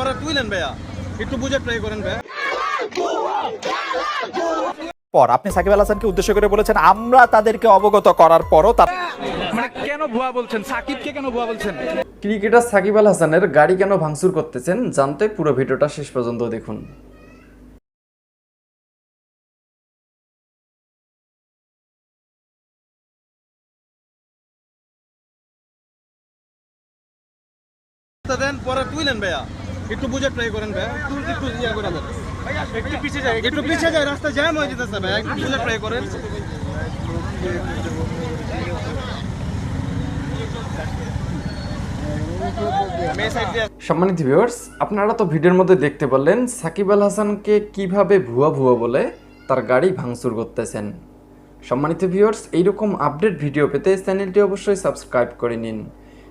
পরে তুইলেন ভাইয়া। একটু বুঝে ট্রাই করেন ভাইয়া। পর আপনি সাকিব আল হাসানকে উদ্দেশ্য করে বলেছেন আমরা তাদেরকে অবগত করার পরও তার মানে কেন ভুয়া বলছেন? সাকিবকে কেন ভুয়া বলছেন? ক্রিকেটার সাকিব আল হাসানের গাড়ি কেন ভাঙচুর করতেছেন জানতে পুরো ভিডিওটা শেষ পর্যন্ত দেখুন। দেন পরে তুইলেন ভাইয়া। একটু বুঝে ট্রাই করেন ভাইয়া একটু একটু ইয়া করে দেন। একটু পিছিয়ে যায় একটু পিছিয়ে যায়। রাস্তা জ্যাম হয়ে যেতেছে ভাইয়া একটু বুঝে ট্রাই করেন। সম্মানিত ভিউয়ার্স আপনারা তো ভিডিওর মধ্যে দেখতে পারলেন সাকিব আল হাসানকে কীভাবে ভুয়া ভুয়া বলে তার গাড়ি ভাঙচুর করতেছেন। সম্মানিত ভিউয়ার্স এইরকম আপডেট ভিডিও পেতে চ্যানেলটি অবশ্যই সাবস্ক্রাইব করে নিন।